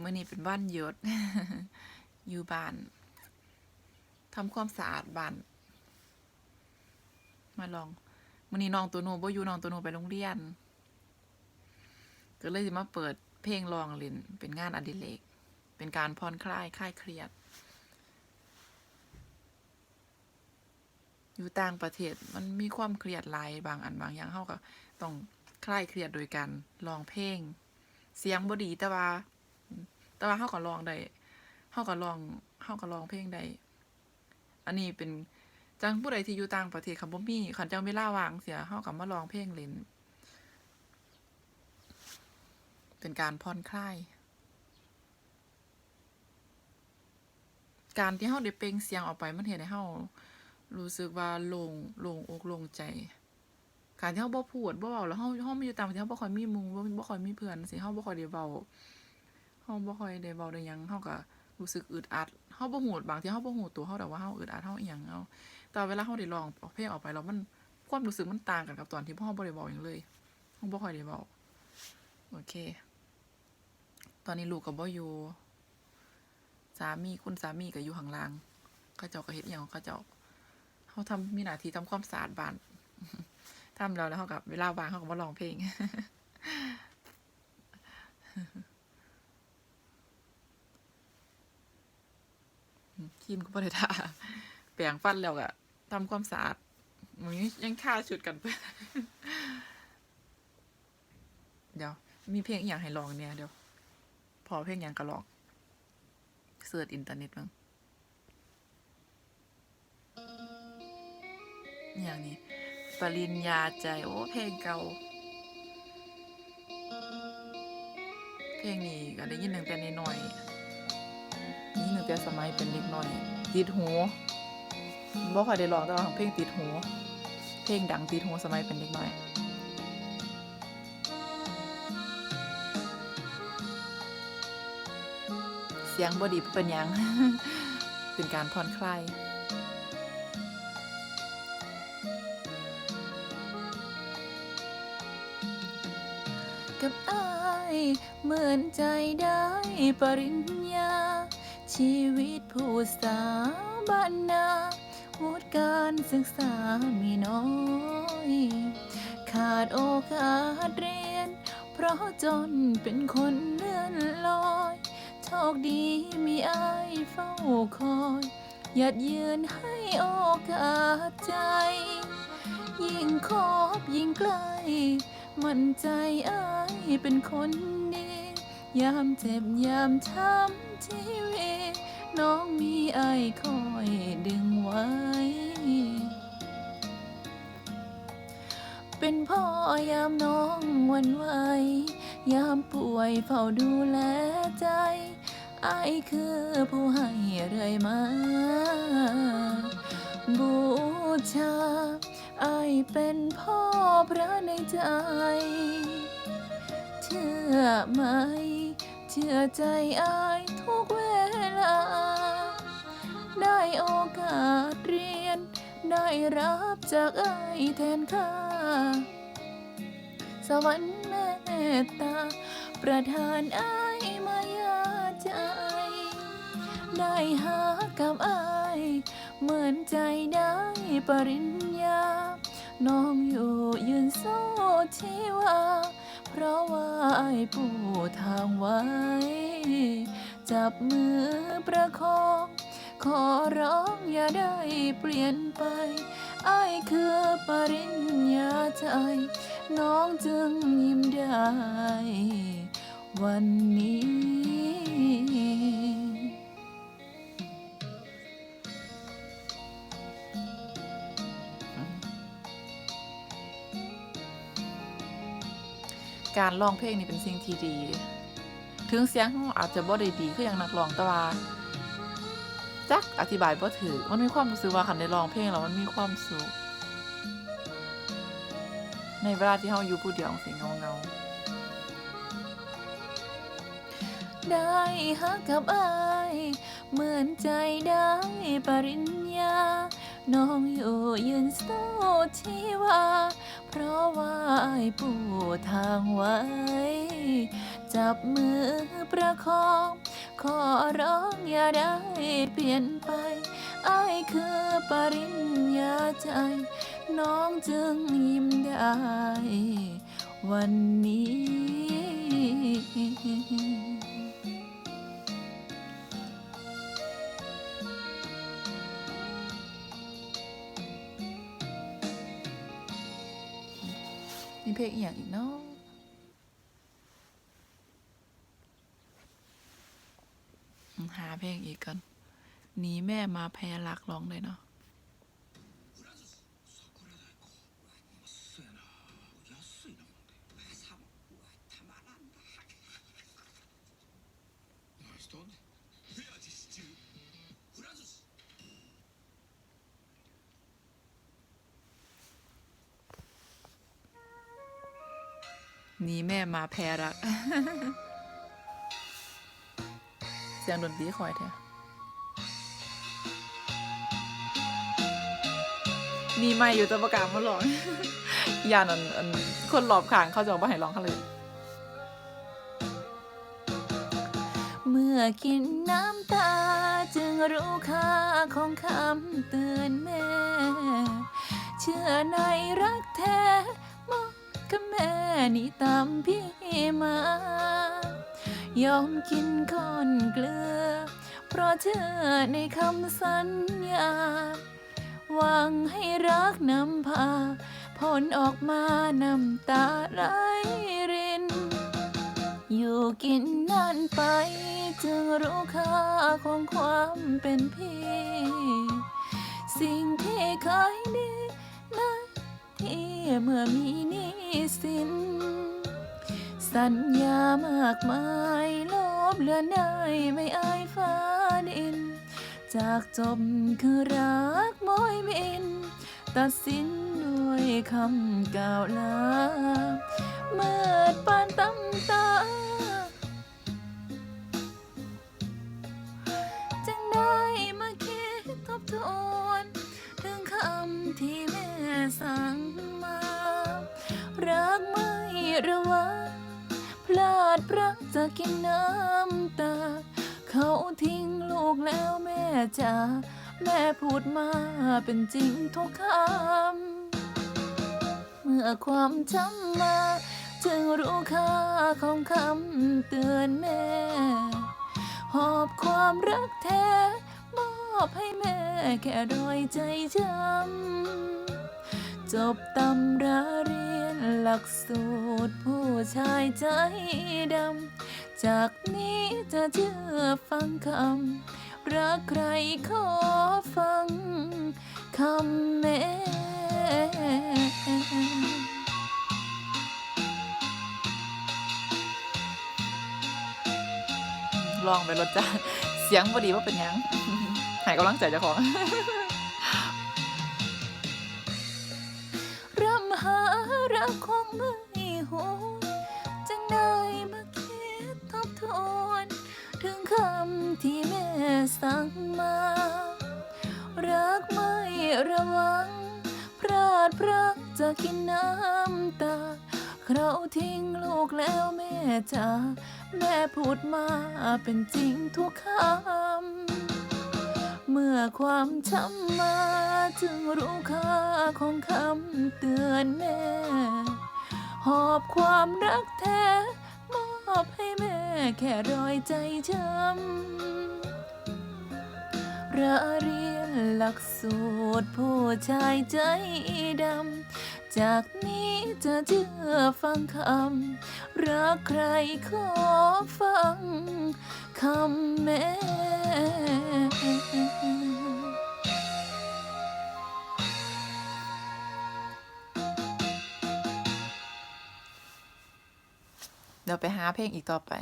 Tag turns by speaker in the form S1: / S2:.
S1: มื่อนี้เป็นวันหยุด อยู่บ้านทำความสะอาดบ้าน มาลองมื่อนี้น้องตัวโนบ่อยู่น้องตัวโนไปโรงเรียน ก็เลยจะมาเปิดเพลงลองเล่นเป็นงานอดิเรก เป็นการผ่อนคลายคลายเครียด อยู่ต่างประเทศมันมีความเครียดหลายบางอันบางอย่างเฮาก็ต้องคลายเครียดโดยการร้องเพลง เสียงบ่ดีแต่ว่า แต่ว่าเฮาก็ร้องได้เฮาก็ร้องเฮาก็ร้องเพลงได้อันนี้เป็นจังผู้ใดที่อยู่ต่างประเทศคันบ่มีคันจังเวลาว่างเสียเฮาก็มาร้องเพลงเล่นเป็นการผ่อนคลาย การที่เฮาได้เปล่งเสียงออกไปมันเฮ็ดให้เฮารู้สึกว่าโล่งโล่งอกโล่งใจ การที่เฮาบ่พูดบ่เว้าแล้วเฮาเฮามาอยู่ต่างประเทศเฮาบ่ค่อยมีหมู่บ่บ่ค่อยมีเพื่อนสิเฮาบ่ค่อยได้เว้า เฮาบ่ค่อยได้เว้าได้หยังเฮาก็รู้สึกอึดอัดเฮาบ่ฮู้บางทีเฮาบ่ฮู้ตัวเฮาดอกว่าเฮาอึดอัดเฮาอิหยังเอาแต่เวลาเฮาได้ร้องเพลงออกไปแล้วมันความรู้สึกมันต่างกันกับตอนที่เฮาบ่ได้เว้าหยังเลยเฮาบ่ค่อยได้เว้าโอเค ตอนนี้ลูกก็บ่อยู่ สามีคุณสามีก็อยู่ข้างล่างเขาเจ้าก็เฮ็ดอยังของเขาเจ้าเฮาทำมีหน้าที่ทำความสะอาดบ้านทำแล้วแล้วเฮาก็เวลาว่างเฮาก็มาร้องเพลง ครีมก็บ่ได้ทาแปรงฟันแล้วก็ทำความสะอาดมันยังค่าชุดกันเพื่อนเดี๋ยว มีเพลงอหย่างให้ลองเนี่ยเดี๋ยว พอเพลงหยังก็ลองเสิร์ชอินเทอร์เน็ตมั้งอย่างนี้ ปริญญาใจ โอ้เพลงเก่า เพลงนี้ก็ได้ยินตั้งแต่น้อยๆได้ยินตั้ง แต่สมัยเป็นเด็กน้อย ติดหูบ่ค่อยได้ร้องแต่ว่าเพลงติดหูเพลงดังติดหูสมัยเป็นเด็กน้อยเสียงบดีเป็นยัง เป็นการผ่อนคลาย กับอายเหมือนใจได้ปริญญา ชีวิตผู้สาบ้านนาวุฒิการศึกษามีน้อย ขาดโอกาสเรียน เพราะจนเป็นคนเลื่อนลอย โชคดีมีอายเฝ้าคอยหยัดยืนให้โอกาสใจ ยิ่งคบยิ่งใกล้มั่นใจอายเป็นคนดี ยามเจ็บยามช้ำชีวิต น้องมีไอคอยดึงไว้ เป็นพ่อยามน้องวันไหวยามป่วยเฝ้าดูแลใจอายคือผู้ให้เรื่อยมา บูชาอายเป็นพ่อพระในใจ เชื่อไหม เชื่อใจอายทุกเวลา โอกาสเรียน ได้รับจากอายแทนค่า สวรรค์เมตตา ประทานอายมายาใจ ได้หากับอายเหมือนใจได้ปริญญา น้องอยู่ยืนโซ่ชีวา เพราะว่าอายปูทางไว้ จับมือประคอง ขอร้องอย่าได้เปลี่ยนไปไอายคือปริญญาใจ น้องจึงยิ้มได้ วันนี้ การร้องเพลงนี่เป็นสิ่งที่ดี ถึงเสียงเราอาจจะบ่ได้ดีคืออย่างนักร้องแต่ว่า จักอธิบายบ่ถือมันมีความรู้สึกว่าคันได้ร้องเพลงแล้วมันมีความสุขในเวลาที่เฮาอยู่ผู้เดียวจังซี่เงาๆได้ฮักกับอายเหมือนใจได้ปริญญา น้องอยู่ยืนโซ่ชีวา เพราะว่าอายปูทางไว้ จับมือประคอง ขอร้องอย่าได้เปลี่ยนไปไอายคือปริญญาใจ น้องจึงยิ้มได้ วันนี้ มีเพลงอีกอย่างอีกเนาะอืมหา เพลงอีกกันหนีแม่มาแพ้รักร้องเลยเนาะหนีแม่มาแพ้รัก เสียงดนตรีคอยแท้มีไม่อยู่แตัวประกาศมาหลองยานอันอันคนหลอบขางเขาจะบอกว่าให้ร้องเขาเลยเมื่อกินน้ำตาจึงรู้ค่าของคำเตือนแม่ เชื่อในรักแท้มองกับแม่นี่ตามพี่มา ยอมกินก้อนเกลือ เพราะเชื่อในคำสัญญา หวังให้รักนำพา ผลออกมาน้ำตาไหลริน อยู่กินนานไป จึงรู้ค่าของความเป็นพี่ สิ่งที่เคยดีนั้นที่เมื่อมีนี้สิน สัญญามากมายลบเลือนได้ไม่อายฟ้า จากจบคือรักมอยมิน ตัดสินด้วยคำกล่าวลาเมื่อปานตำตา จึงได้มาคิดทบทวน ถึงคำที่แม่สั่งมา รักไม่ระวังพลาดพลั้งจะกินน้ำตา เขาทิ้งลูกแล้วแม่จ๋าแม่พูดมาเป็นจริงทุกคำ เมื่อความจำมา จึงรู้ค่าของคำเตือนแม่ หอบความรักแท้ มอบให้แม่แค่รอยใจช้ำ จบตำราเรียนหลักสูตรผู้ชายใจดำ จากนี้จะเชื่อฟังคำ รักใครขอฟังคำแม่ลองไปรถจ้าเสียงพอดีว่าเป็นยังหายกำลังใจเจ้าของรำหารักคงไม่หวนจึงได้มา ทน ถึงคำที่แม่สั่งมา รักไม่ระวัง พลาดพลั้งจะกินน้ำตา เราทิ้งลูกแล้วแม่จ๋าแม่พูดมาเป็นจริงทุกคำ เมื่อความช้ำมาจึงรู้ค่าของคำเตือนแม่ หอบความรักแท้ แค่รอยใจช้ำระเรียนหลักสูตรผู้ชายใจดำ จากนี้จะเชื่อฟังคำ รักใครขอฟังคำแม่เดี๋ยวไปหาเพลงอีกต่อไป